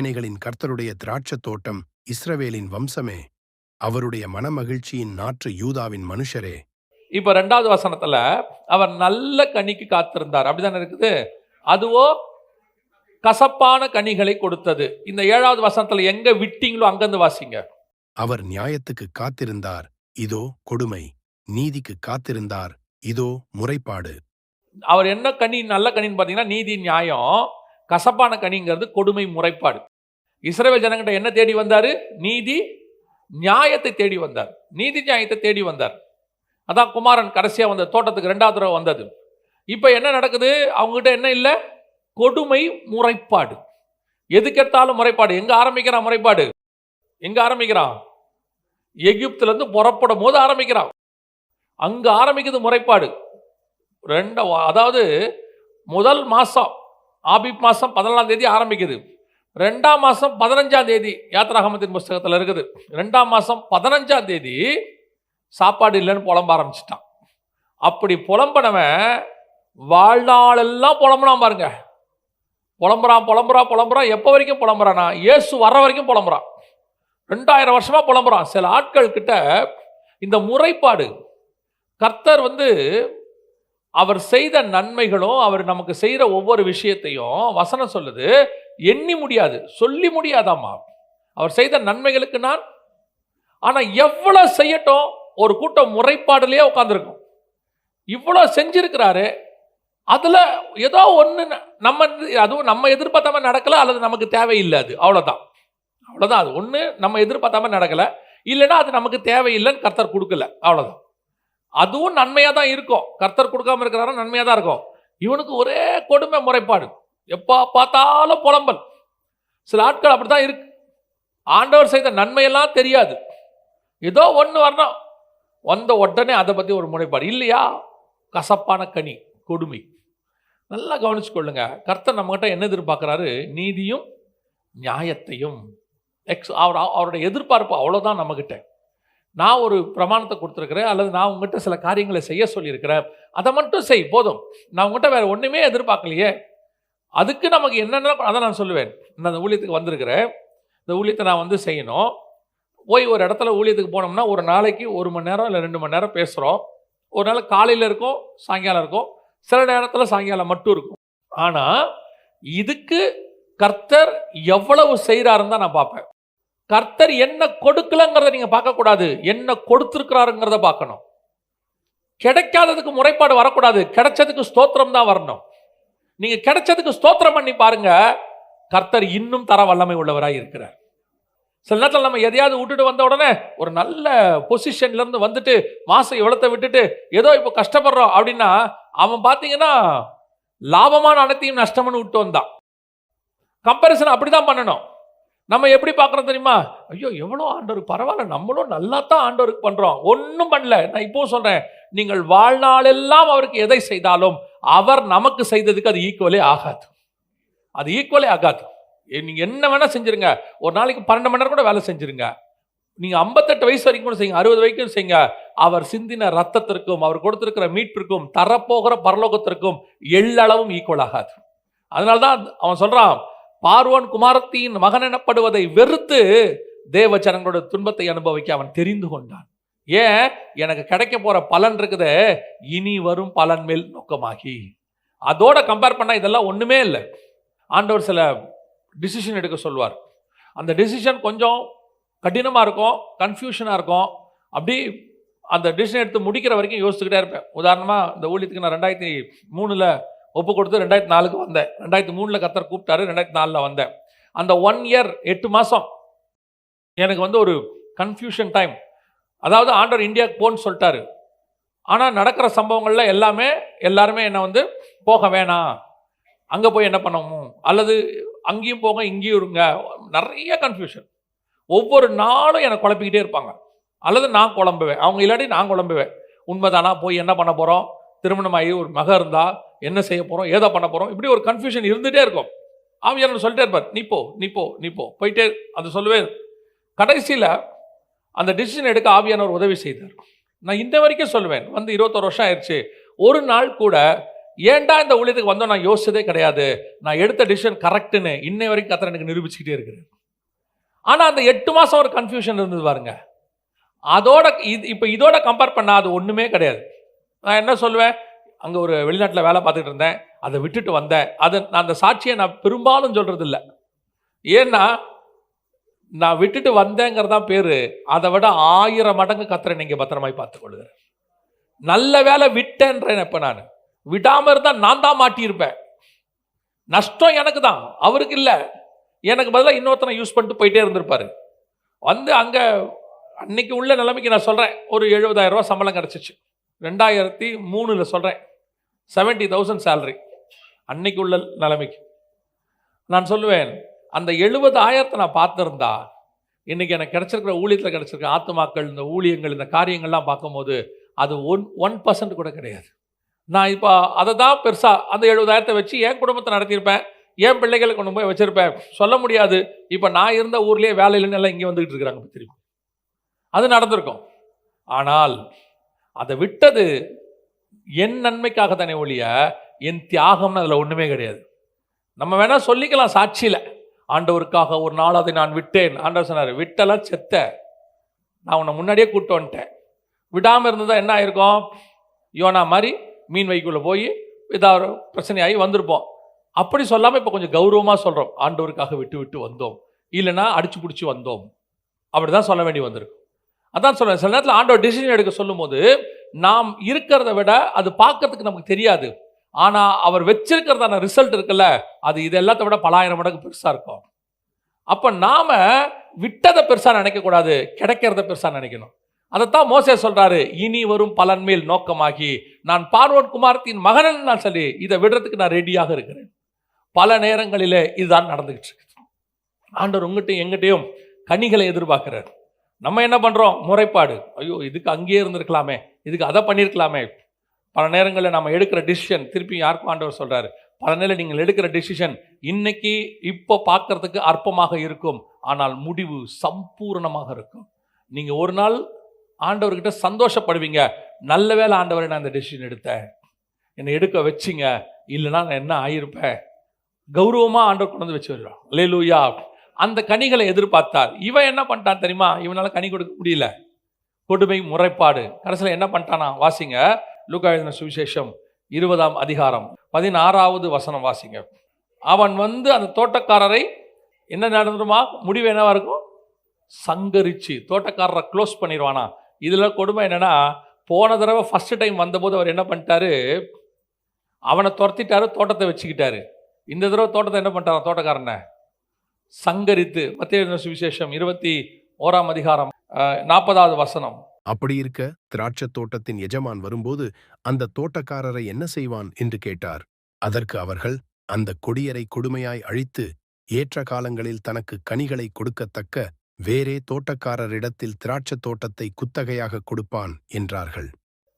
சேனைகளின் கர்த்தருடைய திராட்சத் தோட்டம் இஸ்ரவேலின் வம்சமே. அவருடைய மனமகிழ்ச்சியின் நாற்று யூதாவின் மனுஷரே. இப்ப ரெண்டாவது வசனத்துல அவர் நல்ல கனிக்கு காத்திருந்தார். அப்படிதானே இருக்குது? அதுவோ கசப்பான கனிகளை கொடுத்தது. இந்த ஏழாவது வசனத்துல எங்க விட்டீங்களோ அங்கிருந்து வாசிங்க. அவர் நியாயத்துக்கு காத்திருந்தார். இதோ கொடுமை. நீதிக்கு காத்திருந்தார். இதோ முறைப்பாடு. அவர் என்ன கனி நல்ல கனின்னு பார்த்தீங்கன்னா நீதி நியாயம் கசப்பான கனிங்கிறது கொடுமை முறைப்பாடு. இஸ்ரேல் ஜனங்கிட்ட என்ன தேடி வந்தார்? நீதி நியாயத்தை தேடி வந்தார். நீதி நியாயத்தை தேடி வந்தார். அதான் குமாரன் கடைசியாக வந்த தோட்டத்துக்கு ரெண்டாவது தடவை வந்தது. இப்போ என்ன நடக்குது? அவங்ககிட்ட என்ன இல்லை? கொடுமை முறைப்பாடு. எதுக்கெடுத்தாலும் முறைப்பாடு. எங்கே ஆரம்பிக்கிறான் முறைப்பாடு? எங்கே ஆரம்பிக்கிறான்? எகிப்துலேருந்து புறப்படும் போது ஆரம்பிக்கிறான். அங்கே ஆரம்பிக்குது முறைப்பாடு. ரெண்ட அதாவது முதல் மாதம் ஆபிப் மாதம் பதினாலாம் தேதி ஆரம்பிக்குது. ரெண்டாம் மாதம் பதினஞ்சாம் தேதி யாத்ராகமத்தின் புஸ்தகத்தில் இருக்குது. ரெண்டாம் மாதம் பதினஞ்சாம் தேதி சாப்பாடு இல்லைன்னு புலம்ப ஆரம்பிச்சிட்டான். அப்படி புலம்பனவன் வாழ்நாளெல்லாம் புலம்புனான் பாருங்க. புலம்புறான் புலம்புறான் புலம்புறான். எப்போ வரைக்கும் புலம்புறானா இயேசு வர்ற வரைக்கும் புலம்புறான். ரெண்டாயிரம் வருஷமாக புலம்புறான். சில ஆட்கள் கிட்ட இந்த முறைப்பாடு கர்த்தர் வந்து அவர் செய்த நன்மைகளும் அவர் நமக்கு செய்கிற ஒவ்வொரு விஷயத்தையும் வசனம் சொல்லுது. எண்ணி முடியாது சொல்லி முடியாதாம்மா. அவர் செய்த நன்மைகளுக்கு நான் ஆனால் எவ்வளோ செய்யட்டும் ஒரு கூட்டம் முறைப்பாடுலேயே உட்காந்துருக்கும் இவ்வளோ செஞ்சுருக்கிறாரு அதில் ஏதோ ஒன்று நம்ம அதுவும் நம்ம எதிர்பார்த்தாம நடக்கலை நடக்கல அல்லது நமக்கு தேவையில்லை அது அவ்வளோதான் அவ்வளோதான் அது ஒன்று நம்ம எதிர்பார்த்தாம நடக்கலை இல்லைன்னா அது நமக்கு தேவையில்லைன்னு கர்த்தர் கொடுக்கல அவ்வளோதான் அதுவும் நன்மையாக தான் இருக்கும். கர்த்தர் கொடுக்காம இருக்கிறாரும் நன்மையாக தான் இருக்கும். இவனுக்கு ஒரே கொடுமை முறைப்பாடு. எப்போ பார்த்தாலும் புலம்பல். சில ஆட்கள் அப்படி தான் இருக்கு. ஆண்டவர் செய்த நன்மையெல்லாம் தெரியாது. ஏதோ ஒன்று வரணும். வந்த உடனே அதை பற்றி ஒரு முனைப்பாடு இல்லையா? கசப்பான கனி கொடுமை. நல்லா கவனிச்சு கொள்ளுங்க கர்த்தர் நம்மகிட்ட என்ன எதிர்பார்க்குறாரு? நீதியும் நியாயத்தையும். எக்ஸ் அவர் அவருடைய எதிர்பார்ப்பு அவ்வளோதான் நம்மக்கிட்ட நான் ஒரு பிரமாணத்தை கொடுத்துருக்குறேன் அல்லது நான் உங்ககிட்ட சில காரியங்களை செய்ய சொல்லியிருக்கிறேன். அதை மட்டும் செய் போதும். நான் உங்ககிட்ட வேறு ஒன்றுமே எதிர்பார்க்கலையே. அதுக்கு நமக்கு என்னென்ன அதை நான் சொல்லுவேன். நான் அந்த ஊழியத்துக்கு வந்திருக்கிறேன் இந்த ஊழியத்தை நான் வந்து செய்யணும். போய் ஒரு இடத்துல ஊழியத்துக்கு போனோம்னா ஒரு நாளைக்கு ஒரு மணி நேரம் இல்லை ரெண்டு மணி நேரம் பேசுகிறோம் ஒரு நாள் காலையில் இருக்கும் சாயங்காலம் இருக்கும். சில நேரத்தில் சாயங்காலம் மட்டும் இருக்கும். ஆனால் இதுக்கு கர்த்தர் எவ்வளவு செய்கிறாருன்னு தான் நான் பார்ப்பேன். கர்த்தர் என்ன கொடுக்கலங்கிறத நீங்கள் பார்க்கக்கூடாது. என்ன கொடுத்துருக்கிறாருங்கிறத பார்க்கணும். கிடைக்காததுக்கு முறைப்பாடு வரக்கூடாது. கிடைச்சதுக்கு ஸ்தோத்திரம் தான் வரணும். நீங்க கிடைச்சதுக்கு ஸ்தோத்திரம் பண்ணி பாருங்க. கர்த்தர் இன்னும் தர வல்லமை உள்ளவராக இருக்கிறார். சில நேரத்தில் நம்ம எதையாவது விட்டுட்டு வந்த உடனே ஒரு நல்ல பொசிஷன்ல இருந்து வந்துட்டு மாசம் இவ்வளோத்தை விட்டுட்டு ஏதோ இப்போ கஷ்டப்படுறோம் அப்படின்னா அவன் பார்த்தீங்கன்னா லாபமான அனைத்தையும் நஷ்டம்னு விட்டு வந்தான். கம்பேரிசன் அப்படிதான் பண்ணணும். நம்ம எப்படி பார்க்குறோம் தெரியுமா? ஐயோ எவ்வளோ ஆண்டவருக்கு பரவாயில்ல நம்மளும் நல்லா தான் ஆண்டவருக்கு பண்ணுறோம் ஒன்றும் பண்ணல. நான் இப்போ சொல்கிறேன் நீங்கள் வாழ்நாளெல்லாம் அவருக்கு எதை செய்தாலும் அவர் நமக்கு செய்ததுக்கு அது ஈக்குவலே ஆகாது. அது ஈக்குவலே ஆகாது. நீங்கள் என்ன வேணால் செஞ்சுருங்க. ஒரு நாளைக்கு பன்னெண்டு மணி நேரம் கூட வேலை செஞ்சுருங்க. நீங்கள் ஐம்பத்தெட்டு வயசு வரைக்கும் கூட செய்யுங்க. அறுபது வரைக்கும் செய்யுங்க. அவர் சிந்தின ரத்தத்திற்கும் அவர் கொடுத்திருக்கிற மீட்பிற்கும் தரப்போகிற பரலோகத்திற்கும் எள்ளளவும் ஈக்குவல் ஆகாது. அதனால தான் அவன் சொல்கிறான் பார்வன் குமாரத்தின் மகன் எனப்படுவதை வெறுத்து தேவ ஜனங்களோட துன்பத்தை அனுபவிக்க அவன் தெரிந்து கொண்டான். ஏன்? எனக்கு கிடைக்க போகிற பலன் இருக்குது. இனி வரும் பலன் மேல் நோக்கமாகி. அதோட கம்பேர் பண்ணால் இதெல்லாம் ஒன்றுமே இல்லை. ஆண்டவர் சில டிசிஷன் எடுக்க சொல்வார் அந்த டிசிஷன் கொஞ்சம் கடினமாக இருக்கும் கன்ஃபியூஷனாக இருக்கும். அப்படி அந்த டிசிஷன் எடுத்து முடிக்கிற வரைக்கும் யோசிச்சுக்கிட்டே இருப்பேன். உதாரணமாக இந்த ஊழியத்துக்கு நான் ரெண்டாயிரத்தி மூணில் ஒப்பு கொடுத்து ரெண்டாயிரத்தி நாலுக்கு வந்தேன். ரெண்டாயிரத்தி மூணில் கத்தர் கூப்பிட்டாரு ரெண்டாயிரத்தி நாலில் வந்தேன். அந்த ஒன் இயர் எட்டு மாதம் எனக்கு வந்து ஒரு கன்ஃபியூஷன் டைம் அதாவது ஆண்டவர் இந்தியாவுக்கு போன்னு சொல்லிட்டாரு. ஆனால் நடக்கிற சம்பவங்கள்ல எல்லாமே எல்லாருமே என்னை வந்து போக வேணாம். அங்கே போய் என்ன பண்ணணும்? அல்லது அங்கேயும் போங்க இங்கேயும் இருங்க. நிறைய கன்ஃபியூஷன் ஒவ்வொரு நாளும் என்னை குழப்பிக்கிட்டே இருப்பாங்க. அல்லது நான் குழம்புவேன். அவங்க இல்லாட்டி நான் குழம்புவேன். உண்மைதானா? போய் என்ன பண்ண போகிறோம் திருமணமாகி ஒரு மக இருந்தா என்ன செய்ய போகிறோம் ஏதோ பண்ண போகிறோம் இப்படி ஒரு கன்ஃபியூஷன் இருந்துகிட்டே இருக்கும். ஆவியானவர் சொல்லிட்டே இருப்பார். நீ போ நீ போ நீ போ. போயிட்டே அது சொல்லுவேன். கடைசியில் அந்த டிசிஷன் எடுக்க ஆவியானவர் உதவி செய்தார். நான் இந்த வரைக்கும் சொல்லுவேன் வந்து இருபத்தொரு வருஷம் ஆயிடுச்சு. ஒரு நாள் கூட ஏன்டா இந்த ஊழியத்துக்கு வந்தோம்? நான் யோசிச்சதே கிடையாது. நான் எடுத்த டிசிஷன் கரெக்டுன்னு இன்னை வரைக்கும் கத்தர் எனக்கு நிரூபிச்சுக்கிட்டே இருக்கிறேன் ஆனால் அந்த எட்டு மாதம் ஒரு கன்ஃபியூஷன் இருந்தது பாருங்க. அதோட இது இப்போ இதோட கம்பேர் பண்ணால் அது ஒன்றுமே கிடையாது. நான் என்ன சொல்லுவேன்? அங்கே ஒரு வெளிநாட்டில் வேலை பார்த்துட்டு இருந்தேன். அதை விட்டுட்டு வந்தேன். அது நான் அந்த சாட்சியை நான் பெரும்பாலும் சொல்கிறது இல்லை ஏன்னா நான் விட்டுட்டு வந்தேங்கிறதான் பேர். பேரு அதை விட ஆயிரம் மடங்கு கத்திர நீங்க பத்திரமாய் பார்த்துக்கொள்ளுகிறேன். நல்ல வேலை விட்டேன்றேன் இப்ப நான். விடாம இருந்தா நான் தான் மாட்டியிருப்பேன். நஷ்டம் எனக்கு தான். அவருக்கு இல்லை. எனக்கு பதிலாக இன்னொருத்தனை யூஸ் பண்ணிட்டு போயிட்டே இருந்திருப்பாரு. வந்து அங்க அன்னைக்கு உள்ள நிலைமைக்கு நான் சொல்றேன். ஒரு எழுபதாயிரம் ரூபா சம்பளம் கிடைச்சிச்சு. ரெண்டாயிரத்தி மூணுல சொல்றேன். செவன்ட்டி தௌசண்ட் சேலரி அன்னைக்கு உள்ள நிலைமைக்கு. நான் சொல்லுவேன் அந்த எழுபதாயிரத்தை நான் பார்த்துருந்தா இன்றைக்கி எனக்கு கிடச்சிருக்கிற ஊழியத்தில் கிடச்சிருக்க ஆத்துமாக்கள் இந்த ஊழியங்கள் இந்த காரியங்கள்லாம் பார்க்கும்போது அது ஒன் ஒன் பர்சன்ட் கூட கிடையாது. நான் இப்போ அதை தான் பெருசாக அந்த எழுபதாயிரத்தை வச்சு என் குடும்பத்தை நடத்தியிருப்பேன் என் பிள்ளைகளை கொண்டு போய் வச்சுருப்பேன். சொல்ல முடியாது. இப்போ நான் இருந்த ஊர்லேயே வேலையிலன்னு எல்லாம் இங்கே வந்துக்கிட்டு இருக்கிறாங்க திரும்பி அது நடந்திருக்கும். ஆனால் அதை விட்டது என் நன்மைக்காக தானே ஒழிய என் தியாகம்னு அதில் ஒன்றுமே கிடையாது. நம்ம வேணால் சொல்லிக்கலாம் சாட்சியில். ஆண்டவருக்காக ஒரு நாள் அதை நான் விட்டேன். ஆண்டவர் சொன்னார் விட்டெல்லாம் செத்த. நான் உன்னை முன்னாடியே கூப்பிட்டு வந்துட்டேன். விடாமல் இருந்ததா என்ன ஆயிருக்கும்? யோனா மாதிரி மீன் வைக்குள்ளே போய் ஏதாவது ஒரு பிரச்சனையாகி வந்திருப்போம். அப்படி சொல்லாமல் இப்போ கொஞ்சம் கௌரவமாக சொல்கிறோம் ஆண்டவருக்காக விட்டு விட்டு வந்தோம். இல்லைன்னா அடிச்சு பிடிச்சி வந்தோம். அப்படி தான் சொல்ல வேண்டி வந்திருக்கும் அதான் சொல்கிறேன் சில நேரத்தில் ஆண்டவர் டிசிஷன் எடுக்க சொல்லும்போது நாம் இருக்கிறத விட அது பார்க்கறதுக்கு நமக்கு தெரியாது. ஆனால் அவர் வச்சிருக்கிறதான ரிசல்ட் இருக்குல்ல அது இது எல்லாத்த விட பலாயிரம் மடங்கு பெருசாக இருக்கும். அப்போ நாம் விட்டதை பெருசாக நினைக்கக்கூடாது கிடைக்கிறத பெருசாக நினைக்கணும். அதைத்தான் மோசே சொல்கிறாரு இனி வரும் பலன் மேல் நோக்கமாகி நான் பார்வோன் குமாரத்தின் மகனன் நான் சொல்லி இதை விடுறதுக்கு நான் ரெடியாக இருக்கிறேன். பல நேரங்களிலே இதுதான் நடந்துகிட்டு இருக்கு ஆண்டவர் உங்ககிட்டயும் எங்கிட்டையும் கனிகளை எதிர்பார்க்கிறார். நம்ம என்ன பண்ணுறோம் முறைப்பாடு. ஐயோ இதுக்கு அங்கேயே இருந்திருக்கலாமே இதுக்கு அதை பண்ணியிருக்கலாமே. பல நேரங்களில் நம்ம எடுக்கிற டிசிஷன் திருப்பி யாருக்கும் ஆண்டவர் சொல்கிறார் பல நேரம் நீங்கள் எடுக்கிற டிசிஷன் இன்னைக்கு இப்போ பார்க்கறதுக்கு அற்பமாக இருக்கும். ஆனால் முடிவு சம்பூரணமாக இருக்கும். நீங்கள் ஒரு நாள் ஆண்டவர்கிட்ட சந்தோஷப்படுவீங்க. நல்ல வேளை ஆண்டவரை நான் இந்த டெசிஷன் எடுத்தேன். என்னை எடுக்க வச்சிங்க. இல்லைன்னா நான் என்ன ஆயிருப்பேன்? கௌரவமாக ஆண்டவர் கொண்டு வந்து வச்சு வருவான் லேலூயா அந்த கனிகளை எதிர்பார்த்தார். இவன் என்ன பண்ணிட்டான் தெரியுமா? இவனால் கனி கொடுக்க முடியல. கொடுமை முறைப்பாடு. கடைசியில் என்ன பண்ணிட்டானா? வாசிங்க. லூக்கா எழுதின சுவிசேஷம் இருபதாம் அதிகாரம் பதினாறாவது வசனம் வாசிங்க. அவன் வந்து அந்த தோட்டக்காரரை என்ன நடந்துருமா முடிவு என்னவா இருக்கும்? சங்கரிச்சு தோட்டக்காரரை க்ளோஸ் பண்ணிடுவானா இதில் கொடுமை என்னென்னா போன தடவை ஃபஸ்ட்டு டைம் வந்தபோது அவர் என்ன பண்ணிட்டாரு? அவனை துரத்திட்டாரு தோட்டத்தை வச்சுக்கிட்டாரு. இந்த தடவை தோட்டத்தை என்ன பண்ணிட்டாரான் தோட்டக்காரனை. சங்கரித்து மத்திய சுவிசேஷம் இருபத்தி ஓராம் அதிகாரம் நாற்பதாவது வசனம். அப்படி இருக்க திராட்சத் தோட்டத்தின் எஜமான் வரும்போது அந்த தோட்டக்காரரை என்ன செய்வான் என்று கேட்டார். அதற்கு அவர்கள் அந்த கொடியரை கொடுமையாய் அழித்து ஏற்ற காலங்களில் தனக்கு கனிகளை கொடுக்கத்தக்க வேறே தோட்டக்காரரிடத்தில் திராட்சத் தோட்டத்தை குத்தகையாக கொடுப்பான் என்றார்கள்.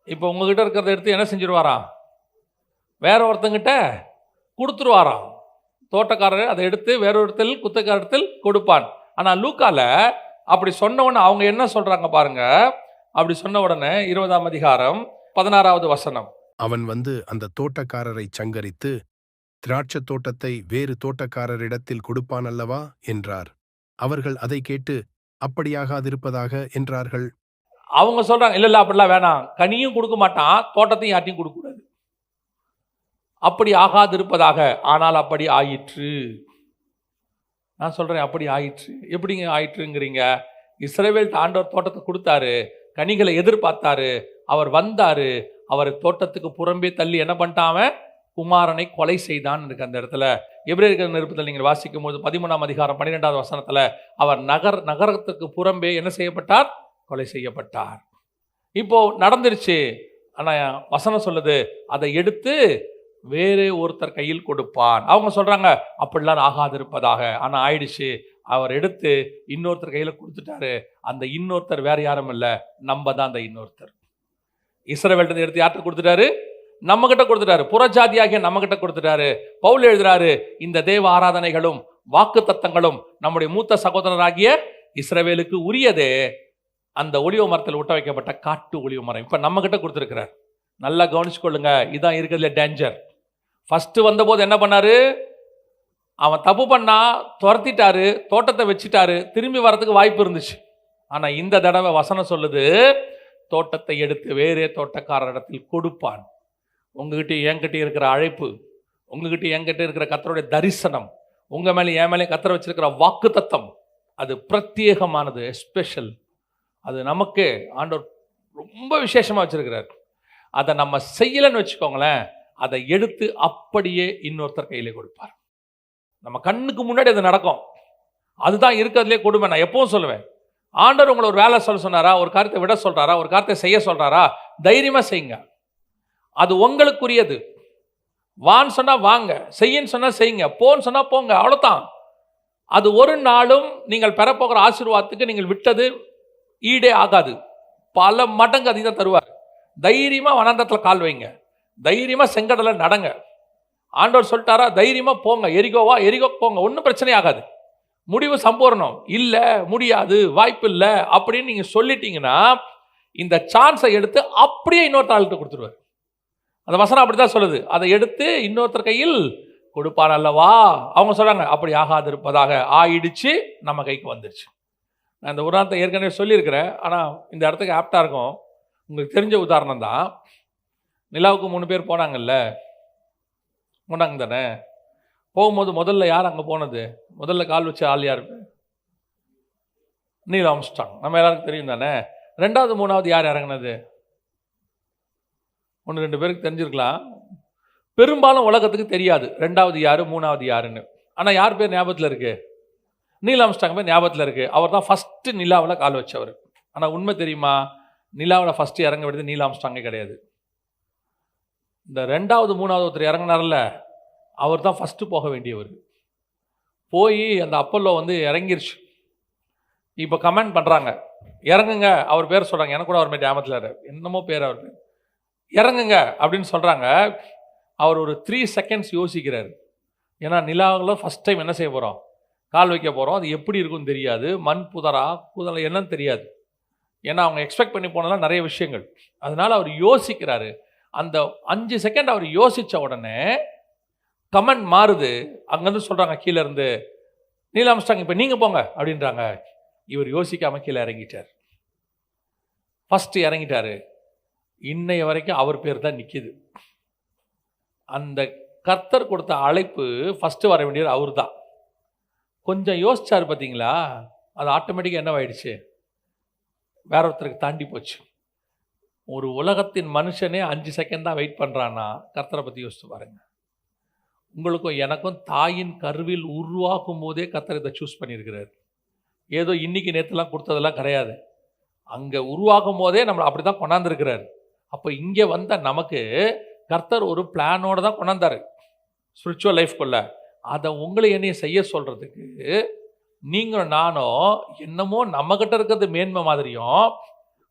இப்போ உங்ககிட்ட இருக்கிறத எடுத்து என்ன செஞ்சிருவாராம்? வேற ஒருத்தங்கிட்ட கொடுத்துருவாராம். தோட்டக்காரர் அதை எடுத்து வேறொருத்தில் குத்தக்காரத்தில் கொடுப்பான். ஆனால் லூக்கால அப்படி சொன்ன உடனே அவங்க என்ன சொல்றாங்க பாருங்க? அப்படி சொன்ன உடனே இருபதாம் அதிகாரம் பதினாறாவது வசனம். அவன் வந்து அந்த தோட்டக்காரரை சங்கரித்து திராட்சத் தோட்டத்தை வேறு தோட்டக்காரரிடத்தில் கொடுப்பான் அல்லவா? என்றார். அவர்கள் அதை கேட்டு அப்படியாகாதிருப்பதாக? என்றார்கள். அவங்க சொல்றாங்க இல்ல இல்ல அப்படிலாம் வேணாம். கனியும் கொடுக்க மாட்டான் தோட்டத்தையும் யார்ட்டையும் கொடுக்க கூடாது. அப்படி ஆகாதிருப்பதாக? ஆனால் அப்படி ஆயிற்று. நான் சொல்றேன் அப்படி ஆயிற்று. எப்படிங்க ஆயிற்றுங்கிறீங்க? இஸ்ரவேல் ஆண்டவர் தோட்டத்தை கொடுத்தாரு. கனிகளை எதிர்பார்த்தாரு. அவர் வந்தாரு. அவர் தோட்டத்துக்கு புறம்பே தள்ளி என்ன பண்ணிட்டான் குமாரனை கொலை செய்தான் இருக்கு அந்த இடத்துல. எபிரேயர்கள் நிருப்பத்தில் நீங்கள் வாசிக்கும் போது பதிமூணாம் அதிகாரம் பன்னிரெண்டாவது வசனத்தில் அவர் நகர் நகரத்துக்கு புறம்பே என்ன செய்யப்பட்டார்? கொலை செய்யப்பட்டார். இப்போ நடந்துருச்சு. ஆனா வசனம் சொல்லுது அதை எடுத்து வேறே ஒருத்தர் கையில் கொடுப்பான் அவங்க சொல்றாங்க அப்படிலாம் ஆகாது இருப்பதாக ஆனால் ஆயிடுச்சு. அவர் எடுத்து இன்னொருத்தர் கையில் கொடுத்துட்டாரு. அந்த இன்னொருத்தர் வேற யாரும் இல்லை. நம்ம தான் அந்த இன்னொருத்தர். இஸ்ரவேல்ட்ட எடுத்து யார்கிட்ட கொடுத்துட்டாரு? நம்ம கிட்ட கொடுத்துட்டாரு. புறஜாதியாகிய நம்ம கிட்ட கொடுத்துட்டாரு. பவுல் எழுதுறாரு இந்த தேவ ஆராதனைகளும் வாக்கு தத்தங்களும் நம்முடைய மூத்த சகோதரராகிய இஸ்ரவேலுக்கு உரியதே. அந்த ஒளிவ மரத்தில் ஒட்ட வைக்கப்பட்ட காட்டு ஒளிவ மரம். இப்போ நம்ம கிட்ட கொடுத்துருக்கிறார். நல்லா கவனிச்சுக்கொள்ளுங்க. இதான் இருக்கிறதுல டேஞ்சர் ஃபஸ்ட்டு வந்தபோது என்ன பண்ணாரு? அவன் தப்பு பண்ணா துரத்திட்டாரு தோட்டத்தை வச்சுட்டாரு திரும்பி வரதுக்கு வாய்ப்பு இருந்துச்சு. ஆனால் இந்த தடவை வசனம் சொல்லுது தோட்டத்தை எடுத்து வேறே தோட்டக்காரரிடத்தில் கொடுப்பான். உங்ககிட்ட என்கிட்ட இருக்கிற அழைப்பு உங்ககிட்ட என்கிட்ட இருக்கிற கத்தருடைய தரிசனம் உங்கள் மேலே என் மேலே கத்தரை வச்சிருக்கிற வாக்கு தத்தம் அது பிரத்யேகமானது ஸ்பெஷல் அது நமக்கு ஆண்டவர் ரொம்ப விசேஷமாக வச்சுருக்கிறார். அதை நம்ம செய்யலைன்னு வச்சுக்கோங்களேன் அதை எடுத்து அப்படியே இன்னொருத்தர் கையிலே கொடுப்பார். நம்ம கண்ணுக்கு முன்னாடி அது நடக்கும். அதுதான் இருக்கிறதுலே கொடுமை. நான் எப்பவும் சொல்லுவேன். ஆண்டவர் உங்களை ஒரு வேலை சொல்ல சொன்னாரா? ஒரு காரியத்தை விட சொல்கிறாரா ஒரு காரியத்தை செய்ய சொல்கிறாரா தைரியமாக செய்யுங்க. அது உங்களுக்குரியது. வான்னு சொன்னால் வாங்க. செய்யன்னு சொன்னால் செய்யுங்க. போன்னு சொன்னால் போங்க. அவ்வளோதான் அது ஒரு நாளும் நீங்கள் பெறப்போகிற ஆசீர்வாதத்துக்கு நீங்கள் விட்டது ஈடே ஆகாது. பல மடங்கு அதிகம் தருவார். தைரியமாக வனாந்தத்தில் கால் வைங்க. தைரியமாக செங்கடலை நடங்க. ஆண்டவர் சொல்லிட்டாரா தைரியமாக போங்க எரிகோவா எரிகோ போங்க ஒன்றும் பிரச்சனை ஆகாது. முடிவு சம்பூர்ணம். இல்லை முடியாது வாய்ப்பு இல்லை அப்படின்னு நீங்கள் சொல்லிட்டீங்கன்னா இந்த சான்ஸை எடுத்து அப்படியே இன்னொருத்த ஆள்கிட்ட கொடுத்துருவார். அந்த வசனம் அப்படி தான் சொல்லுது. அதை எடுத்து இன்னொருத்தர் கையில் கொடுப்பான் அல்லவா? அவங்க சொல்கிறாங்க அப்படி ஆகாது இருப்பதாக ஆயிடுச்சு நம்ம கைக்கு வந்துருச்சு. நான் இந்த உதாரணத்தை ஏற்கனவே சொல்லியிருக்கிறேன். ஆனால் இந்த இடத்துக்கு ஆப்டாக இருக்கும். உங்களுக்கு தெரிஞ்ச உதாரணம் தான் நிலாவுக்கு மூணு பேர் போனாங்கல்ல போனாங்க தானே? போகும்போது முதல்ல யார் அங்கே போனது? முதல்ல கால் வச்ச ஆள் யார்? நீல் ஆம்ஸ்டாங் நம்ம எல்லாருக்கும் தெரியும் தானே? ரெண்டாவது மூணாவது யார் இறங்குனது? ஒன்று ரெண்டு பேருக்கு தெரிஞ்சிருக்கலாம். பெரும்பாலும் உலகத்துக்கு தெரியாது. ரெண்டாவது யார் மூணாவது யாருன்னு. ஆனால் யார் பேர் ஞாபகத்தில் இருக்குது நீல் ஆம்ஸ்டாங் பேர் ஞாபகத்தில் இருக்குது அவர் தான் ஃபஸ்ட்டு நிலாவில் கால் வச்சவர். ஆனால் உண்மை தெரியுமா? நிலாவில் ஃபஸ்ட்டு இறங்க விடுறது நீல் ஆம்ஸ்டாங்கே கிடையாது. இந்த ரெண்டாவது மூணாவது ஒருத்தர் இறங்கினார்ல அவர் தான் ஃபஸ்ட்டு போக வேண்டியவர். போய் அந்த அப்பல்லோ வந்து இறங்கிருச்சு. இப்போ கமெண்ட் பண்ணுறாங்க இறங்குங்க அவர் பேர் சொல்கிறாங்க எனக்கு கூட அவர் மாதிரி டேமத்தில் என்னமோ பேர் அவர் பேர் இறங்குங்க அப்படின்னு சொல்கிறாங்க அவர் ஒரு த்ரீ செகண்ட்ஸ் யோசிக்கிறார். ஏன்னா நிலாவில் ஃபஸ்ட் டைம் என்ன செய்ய போகிறோம் கால் வைக்க போகிறோம் அது எப்படி இருக்கும்னு தெரியாது. மண் புதரா? புதலை என்னன்னு தெரியாது. ஏன்னா அவங்க எக்ஸ்பெக்ட் பண்ணி போனதெல்லாம் நிறைய விஷயங்கள். அதனால் அவர் யோசிக்கிறாரு. அந்த அஞ்சு செகண்ட் அவர் யோசித்த உடனே கமெண்ட் மாறுது. அங்கேருந்து சொல்கிறாங்க கீழேருந்து இருந்து நீலாம்ஸ்டாங் இப்போ நீங்கள் போங்க அப்படின்றாங்க. இவர் யோசிக்காமல் கீழே இறங்கிட்டார். ஃபஸ்ட்டு இறங்கிட்டாரு. இன்னைய வரைக்கும் அவர் பேர் தான் நிற்கிது அந்த கர்த்தர் கொடுத்த அழைப்பு ஃபஸ்ட்டு வர வேண்டியவர் அவர் தான். கொஞ்சம் யோசித்தார் பார்த்தீங்களா அது ஆட்டோமேட்டிக்காக என்னவாயிடுச்சு? வேற ஒருத்தருக்கு தாண்டி போச்சு. ஒரு உலகத்தின் மனுஷனே அஞ்சு செகண்ட் தான் வெயிட் பண்ணுறான்னா கர்த்தரை பற்றி யோசிச்சு பாருங்கள் உங்களுக்கும் எனக்கும் தாயின் கருவில் உருவாக்கும் போதே கர்த்தர் இதை சூஸ் பண்ணியிருக்கிறார். ஏதோ இன்னைக்கு நேற்றுலாம் கொடுத்ததெல்லாம் கிடையாது. அங்கே உருவாக்கும் போதே நம்மளை அப்படி தான் கொண்டாந்துருக்கிறார். அப்போ இங்கே வந்த நமக்கு கர்த்தர் ஒரு பிளானோடு தான் கொண்டாந்தாரு. ஸ்பிரிச்சுவல் லைஃப்குள்ள அதை உங்களை என்னைய செய்ய சொல்கிறதுக்கு நீங்களும் நானும் என்னமோ நம்மக்கிட்ட இருக்கிறது மேன்மை மாதிரியும்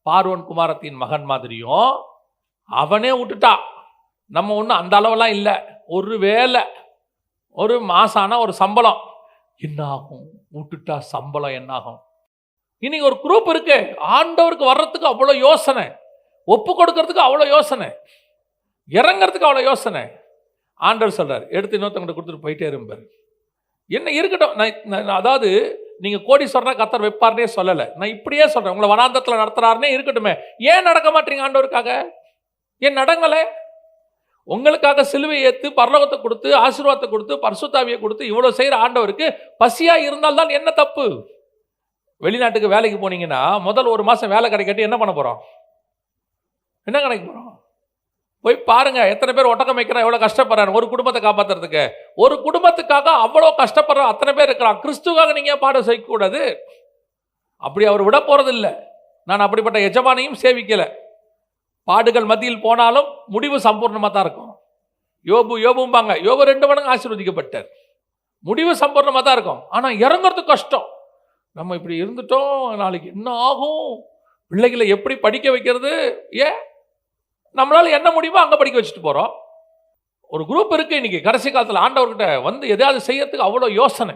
பார்வன் குமாரத்தின் மகன் மாதிரியும் அவனே விட்டுட்டா. நம்ம ஒன்றும் அந்த அளவெல்லாம் இல்லை. ஒரு வேலை ஒரு மாதம் ஆனால் ஒரு சம்பளம். என்ன ஆகும் விட்டுட்டா சம்பளம் என்ன ஆகும் இன்னைக்கு ஒரு குரூப் இருக்கு. ஆண்டவருக்கு வர்றதுக்கு அவ்வளோ யோசனை. ஒப்பு கொடுக்கறதுக்கு அவ்வளோ யோசனை. இறங்கிறதுக்கு அவ்வளோ யோசனை. ஆண்டவர் சொல்கிறார் எடுத்து இன்னொருத்தவங்கிட்ட கொடுத்துட்டு போயிட்டே இருப்பார் என்ன இருக்கட்டும் நான் அதாவது நீங்கள் கோடீஸ்வரனா கத்தர் வைப்பார்னே சொல்லலை. நான் இப்படியே சொல்கிறேன் உங்களை வனாந்தத்தில் நடத்துறாருனே இருக்கட்டுமே. ஏன் நடக்க மாட்டீங்க ஆண்டவருக்காக? ஏன் நடங்கலை? உங்களுக்காக சிலுவை ஏற்று பரலோகத்தை கொடுத்து ஆசீர்வாதத்தை கொடுத்து பரிசுத்தாவியை கொடுத்து இவ்வளோ செய்கிற ஆண்டவருக்கு பசியாக இருந்தால்தான் என்ன தப்பு? வெளிநாட்டுக்கு வேலைக்கு போனீங்கன்னா முதல் ஒரு மாதம் வேலை கிடைக்கட்டி என்ன பண்ண போகிறோம் என்ன கிடைக்க போகிறோம் போய் பாருங்க எத்தனை பேர் ஒட்டக்கம் வைக்கிறான் எவ்வளோ கஷ்டப்படுறாரு ஒரு குடும்பத்தை காப்பாற்றுறதுக்கு ஒரு குடும்பத்துக்காக அவ்வளோ கஷ்டப்படுற அத்தனை பேர் இருக்கிறான் கிறிஸ்துவாக நீங்கள் பாடம் செய்யக்கூடாது? அப்படி அவர் விட போகிறது இல்லை நான் அப்படிப்பட்ட எஜமானையும் சேவிக்கலை. பாடுகள் மத்தியில் போனாலும் முடிவு சம்பூர்ணமாக தான் இருக்கும். யோபு யோபும்பாங்க. யோபு ரெண்டு மடங்கு ஆசீர்வதிக்கப்பட்டார். முடிவு சம்பூர்ணமாக தான் இருக்கும். ஆனால் இறங்குறது கஷ்டம். நம்ம இப்படி இருந்துட்டோம் நாளைக்கு என்ன ஆகும்? பிள்ளைகளை எப்படி படிக்க வைக்கிறது? ஏன்? நம்மளால் என்ன முடியுமோ அங்கே படிக்க வச்சுட்டு போகிறோம் ஒரு குரூப் இருக்குது இன்றைக்கி கடைசி காலத்தில் ஆண்டவர்கிட்ட வந்து எதையாவது செய்யறதுக்கு அவ்வளோ யோசனை.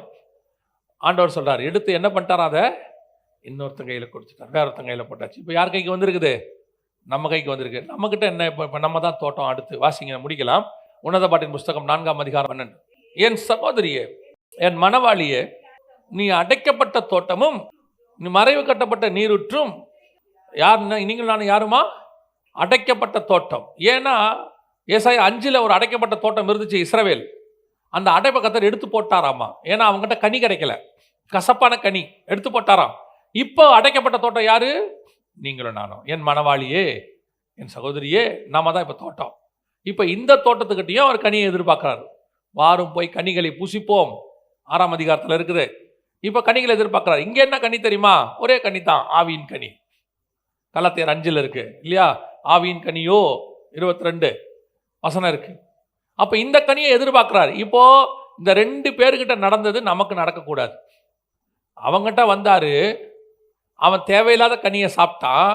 ஆண்டவர் சொல்கிறார் எடுத்து என்ன பண்ணிட்டார் அதை? இன்னொருத்தன் கையில் கொடுத்துட்டார். வேற ஒருத்தன் கையில் போட்டாச்சு. இப்போ யார் கைக்கு வந்திருக்குது? நம்ம கைக்கு வந்திருக்கு. நம்மக்கிட்ட என்ன இப்போ இப்போ நம்ம தான் தோட்டம் அடுத்து வாசிங்க முடிக்கலாம். உன்னத பாட்டின் புஸ்தகம் நான்காம் அதிகாரம் பன்னெண்டு. என் சகோதரியே என் மனவாளியே நீ அடைக்கப்பட்ட தோட்டமும் நீ மறைவு கட்டப்பட்ட நீருற்றும் யாருன்னா நீங்கள் நான் யாருமா? அடைக்கப்பட்ட தோட்டம். ஏன்னா ஏசாய அஞ்சில் ஒரு அடைக்கப்பட்ட தோட்டம் இருந்துச்சு இஸ்ரவேல். அந்த அடைப்பை கத்தர் எடுத்து போட்டாராமா? ஏன்னா அவங்ககிட்ட கனி கிடைக்கல. கசப்பான கனி எடுத்து போட்டாராம். இப்போ அடைக்கப்பட்ட தோட்டம் யாரு? நீங்களும் நானும். என் மனவாளியே என் சகோதரியே நாம தான் இப்போ தோட்டம். இப்போ இந்த தோட்டத்துக்கிட்டையும் அவர் கனியை எதிர்பார்க்குறாரு. வாரும் போய் கனிகளை பூசிப்போம். ஆறாம் அதிகாரத்தில் இருக்குது. இப்போ கனிகளை எதிர்பார்க்குறாரு. இங்கே என்ன கனி தெரியுமா? ஒரே கனி தான் ஆவியின் கனி. கலத்தையர் அஞ்சில் இருக்குது இல்லையா? ஆவியின் கனியோ இருபத்தி ரெண்டு வசனம் இருக்கு. அப்போ இந்த கனியை எதிர்பார்க்குறாரு. இப்போ இந்த ரெண்டு பேர்கிட்ட நடந்தது நமக்கு நடக்கக்கூடாது. அவங்ககிட்ட வந்தாரு அவன் தேவையில்லாத கனியை சாப்பிட்டான்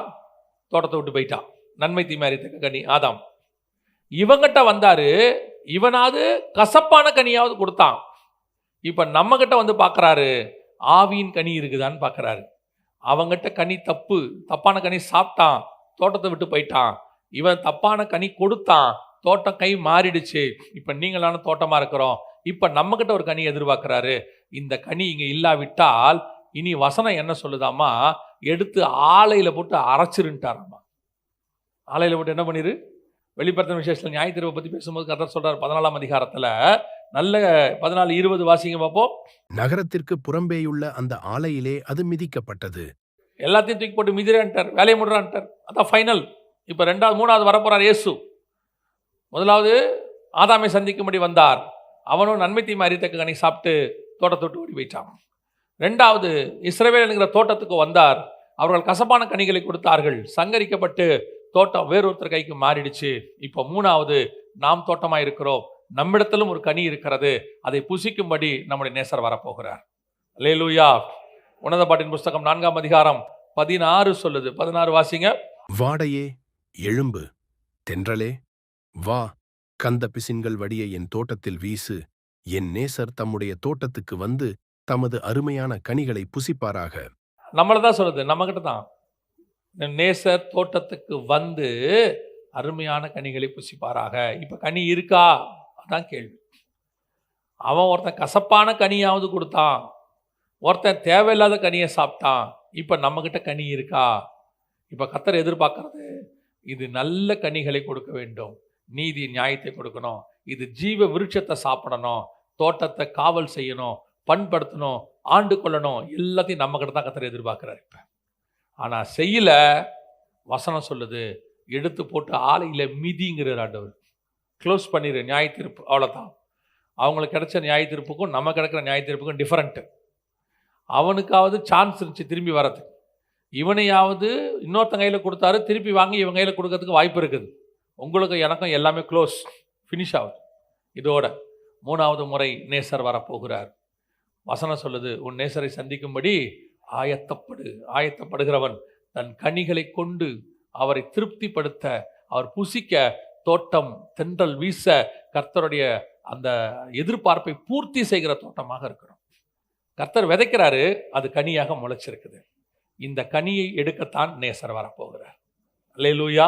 தோட்டத்தை விட்டு போயிட்டான். நன்மை தீமாரித்தக்க கனி ஆதாம். இவங்கிட்ட வந்தாரு இவனாவது கசப்பான கனியாவது கொடுத்தான். இப்போ நம்மக்கிட்ட வந்து பார்க்குறாரு ஆவியின் கனி இருக்குதான்னு பார்க்குறாரு. அவங்ககிட்ட கனி தப்பு தப்பான கனி சாப்பிட்டான். தோட்டத்தை விட்டு போயிட்டான். இவன் தப்பான கனி கொடுத்தான். தோட்டம் கை மாறிடுச்சு. இப்போ நீங்களான தோட்டமாக இருக்கிறோம். இப்போ நம்மக்கிட்ட ஒரு கனி எதிர்பார்க்குறாரு. இந்த கனி இங்கே இல்லாவிட்டால் இனி வசனம் என்ன சொல்லுதாமா எடுத்து ஆலையில் போட்டு அரைச்சிருன்ட்டாராம்மா. ஆலையில் போட்டு என்ன பண்ணிரு? வெளிப்படுத்தின விசேஷத்தில் நியாய பற்றி பேசும்போது கதர் சொல்கிறார் பதினாலாம் அதிகாரத்தில். நல்ல பதினாலு இருபது வாசிங்க பார்ப்போம். நகரத்திற்கு புறம்பேயுள்ள அந்த ஆலையிலே அது மிதிக்கப்பட்டது. எல்லாத்தையும் தூக்கி போட்டு மிதிரேன்ட்டார் வேலையை முடுறான்ட்டார். அதான் ஃபைனல் இப்போ ரெண்டாவது மூணாவது வரப்போகிறார் இயேசு. முதலாவது ஆதாமை சந்திக்கும்படி வந்தார். அவனும் நன்மை தீமை அறித்தக்க கனி சாப்பிட்டு தோட்டத்தொட்டு ஓடி போயிட்டான். ரெண்டாவது இஸ்ரவேல் என்கிற தோட்டத்துக்கு வந்தார். அவர்கள் கசப்பான கனிகளை கொடுத்தார்கள். சங்கரிக்கப்பட்டு தோட்டம் வேறொருத்தர் கைக்கு மாறிடுச்சு. இப்போ மூணாவது நாம் தோட்டமாக இருக்கிறோம். நம்மிடத்திலும் ஒரு கனி இருக்கிறது. அதை புசிக்கும்படி நம்முடைய நேசர் வரப்போகிறார். லேலூயா உன்னத பாட்டின் புஸ்தகம் நான்காம் அதிகாரம் பதினாறு சொல்லுது. பதினாறு வாசிங்க. வாடையே எழும்பு தென்றலே வா கந்த பிசின்கள் வடிய என் தோட்டத்தில் வீசு என் நேசர் தம்முடைய தோட்டத்துக்கு வந்து தமது அருமையான கனிகளை புசிப்பாராக. நம்மளை தான் சொல்லுது நம்மக்கிட்ட தான். நேசர் தோட்டத்துக்கு வந்து அருமையான கனிகளை புசிப்பாராக. இப்போ கனி இருக்கா? அதான் கேள்வி. அவன் ஒருத்தன் கசப்பான கனியாவது கொடுத்தான். ஒருத்தன் தேவையில்லாத கனியை சாப்பிட்டான். இப்போ நம்மக்கிட்ட கனி இருக்கா? இப்போ கத்தர் எதிர்பார்க்கறது இது நல்ல கனிகளை கொடுக்க வேண்டும். நீதி நியாயத்தை கொடுக்கணும். இது ஜீவ விருட்சத்தை சாப்பிடணும். தோட்டத்தை காவல் செய்யணும். பண்படுத்தணும். ஆண்டு கொள்ளணும். எல்லாத்தையும் நம்மக்கிட்ட தான் கத்தர் எதிர்பார்க்குறாரு இப்போ. ஆனால் செய்யல. வசனம் சொல்லுது எடுத்து போட்டு ஆலையில் மிதிங்கிறார் ஆண்டவர். க்ளோஸ் பண்ணிடு நியாயத்தீர்ப்பு. அவ்வளோதான் அவங்களுக்கு கிடைச்ச நியாயத்தீர்ப்புக்கும் நம்ம கிடைக்கிற நியாயத்தீர்ப்புக்கும் டிஃப்ரெண்ட்டு அவனுக்காவது சான்ஸ் இருந்துச்சு திரும்பி வரதுக்கு இவனையாவது இன்னொருத்தன் கையில் கொடுத்தாரு திருப்பி வாங்கி இவன் கையில் கொடுக்கறதுக்கு வாய்ப்பு இருக்குது. உங்களுக்கு எனக்கும் எல்லாமே க்ளோஸ் ஃபினிஷ் ஆகுது இதோட மூணாவது முறை நேசர் வரப்போகிறார். வசனம் சொல்லுது உன் நேசரை சந்திக்கும்படி ஆயத்தப்படு. ஆயத்தப்படுகிறவன் தன் கனிகளை கொண்டு அவரை திருப்திப்படுத்த அவர் புசிக்க தோட்டம் தென்றல் வீச கர்த்தருடைய அந்த எதிர்பார்ப்பை பூர்த்தி செய்கிற தோட்டமாக இருக்கிறோம். கர்த்தர் விதைக்கிறாரு அது கனியாக முளைச்சிருக்குது. இந்த கனியை எடுக்கத்தான் நேசர் வரப்போகிறார். அல்லேலூயா.